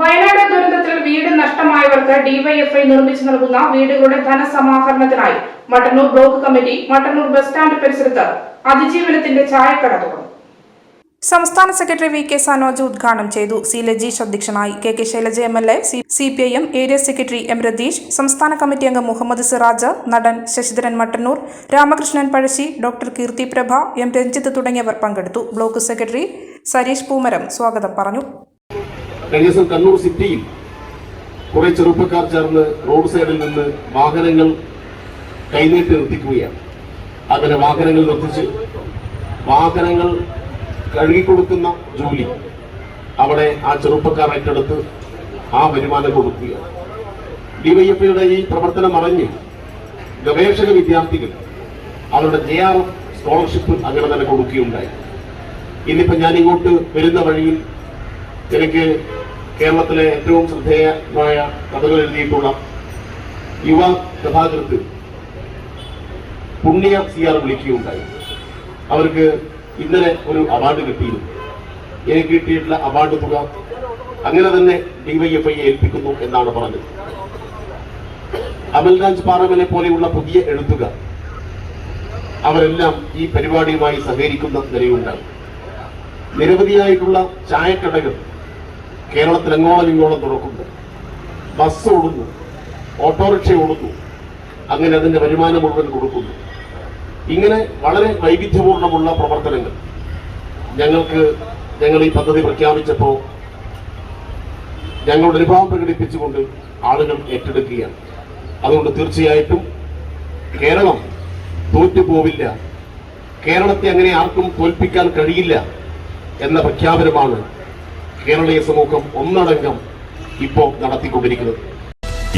വയനാട് ദുരന്തത്തിൽ വീട് നഷ്ടമായവർക്ക് ഡിവൈഎഫ്ഐ നിർമ്മിച്ചു നൽകുന്ന വീടുകളുടെ ധനസമാഹരണത്തിനായി Mattannur block committee Mattannur bus stand പരിസരത്ത് അതിജീവനത്തിന്റെ ചായക്കട തുറന്നു. സംസ്ഥാന സെക്രട്ടറി വി കെ സനോജ് ഉദ്ഘാടനം ചെയ്തു. സി ലജീഷ് അധ്യക്ഷനായി. K K Shailaja M L A C P I M area secretary M Ratheesh സംസ്ഥാന കമ്മിറ്റി അംഗം മുഹമ്മദ് സിറാജ് നടൻ ശശിധരൻ മട്ടന്നൂർ രാമകൃഷ്ണൻ പഴശ്ശി ഡോക്ടർ കീർത്തി പ്രഭ എം രഞ്ജിത്ത് തുടങ്ങിയവർ പങ്കെടുത്തു. ബ്ലോക്ക് സെക്രട്ടറി സരീഷ് പൂമരം സ്വാഗതം പറഞ്ഞു. കഴിഞ്ഞ ദിവസം കണ്ണൂർ സിറ്റിയിൽ കുറെ ചെറുപ്പക്കാർ ചേർന്ന് റോഡ് സൈഡിൽ നിന്ന് വാഹനങ്ങൾ കൈനീട്ടി നിർത്തിക്കുകയാണ്. അങ്ങനെ വാഹനങ്ങൾ നിർത്തിച്ച് വാഹനങ്ങൾ കഴുകിക്കൊടുക്കുന്ന ജോലി അവിടെ ആ ചെറുപ്പക്കാർ ഏറ്റെടുത്ത് ആ വരുമാനം കൊടുക്കുകയാണ്. ഡിവൈഎഫ്ഐയുടെ ഈ പ്രവർത്തനം അറിഞ്ഞ് ഗവേഷക വിദ്യാർത്ഥികൾ അവരുടെ ജെ ആർ സ്കോളർഷിപ്പ് അങ്ങനെ തന്നെ കൊടുക്കുകയുണ്ടായി. ഇന്നിപ്പോ ഞാൻ ഇങ്ങോട്ട് വരുന്ന വഴിയിൽ എനിക്ക് കേരളത്തിലെ ഏറ്റവും ശ്രദ്ധേയമായ കഥകൾ എഴുതിയിട്ടുള്ള യുവ കഥാകൃത്ത് പുണ്യ സി ആർ വിളിക്കുകയുണ്ടായി. അവർക്ക് ഇന്നലെ ഒരു അവാർഡ് കിട്ടിയിരുന്നു. എനിക്ക് കിട്ടിയിട്ടുള്ള അവാർഡ് തുക അങ്ങനെ തന്നെ ഡിവൈഎഫ്ഐ ഏൽപ്പിക്കുന്നു എന്നാണ് പറഞ്ഞത്. അമൽരാജ് പാറമനെ പോലെയുള്ള പുതിയ എഴുത്തുകാർ അവരെല്ലാം ഈ പരിപാടിയുമായി സഹകരിക്കുന്ന നിലയുണ്ടാകും നിരവധിയായിട്ടുള്ള ചായക്കടകൾ കേരളത്തിൽ അങ്ങോളം ഇങ്ങോളം തുറക്കുന്നു? ബസ് ഓടുന്നു ഓട്ടോറിക്ഷ ഓടുന്നു അങ്ങനെ അതിന്റെ വരുമാനം മുഴുവൻ കൊടുക്കുന്നു. ഇങ്ങനെ വളരെ വൈവിധ്യപൂർണമുള്ള പ്രവർത്തനങ്ങൾ. ഞങ്ങൾക്ക് ഞങ്ങൾ ഈ പദ്ധതി പ്രഖ്യാപിച്ചപ്പോൾ ഞങ്ങളുടെ അനുഭവം പ്രകടിപ്പിച്ചുകൊണ്ട് ആളുകൾ ഏറ്റെടുക്കുകയാണ്. അതുകൊണ്ട് തീർച്ചയായിട്ടും കേരളം തോറ്റുപോവില്ല. കേരളത്തെ അങ്ങനെ ആർക്കും തോൽപ്പിക്കാൻ കഴിയില്ല എന്ന പ്രഖ്യാപനമാണ് കേരളീയ സമൂഹം ഒന്നടങ്കം ഇപ്പോൾ നടത്തിക്കൊണ്ടിരിക്കുന്നത്.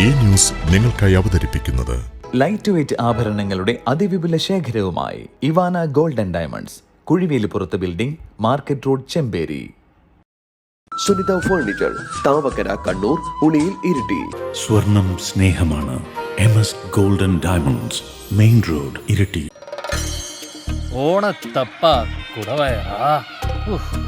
ഈ ന്യൂസ് നിങ്ങൾക്കായി അവതരിപ്പിക്കുന്നത് ലൈറ്റ് വെയ്റ്റ് ആഭരണങ്ങളുടെ അതിവിപുല ശേഖരവുമായി Ivana golden diamonds Kuzhivelippurathu building market road Chemperi. Sunitha furniture Thavakkara Kannur Uliyil Iritty. സ്വർണം സ്നേഹമാണ്. M S golden diamonds main road Iritty. ഓണത്തപ്പ കുടവയാ. ഉഫ്.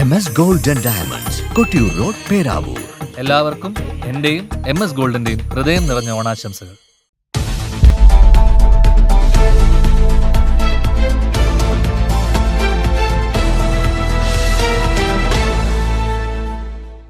M S golden diamonds Kottiyoor road Peravoor എല്ലാവർക്കും എന്റെയും M S ഗോൾഡിന്റെയും ഹൃദയം നിറഞ്ഞ ഓണാശംസകൾ.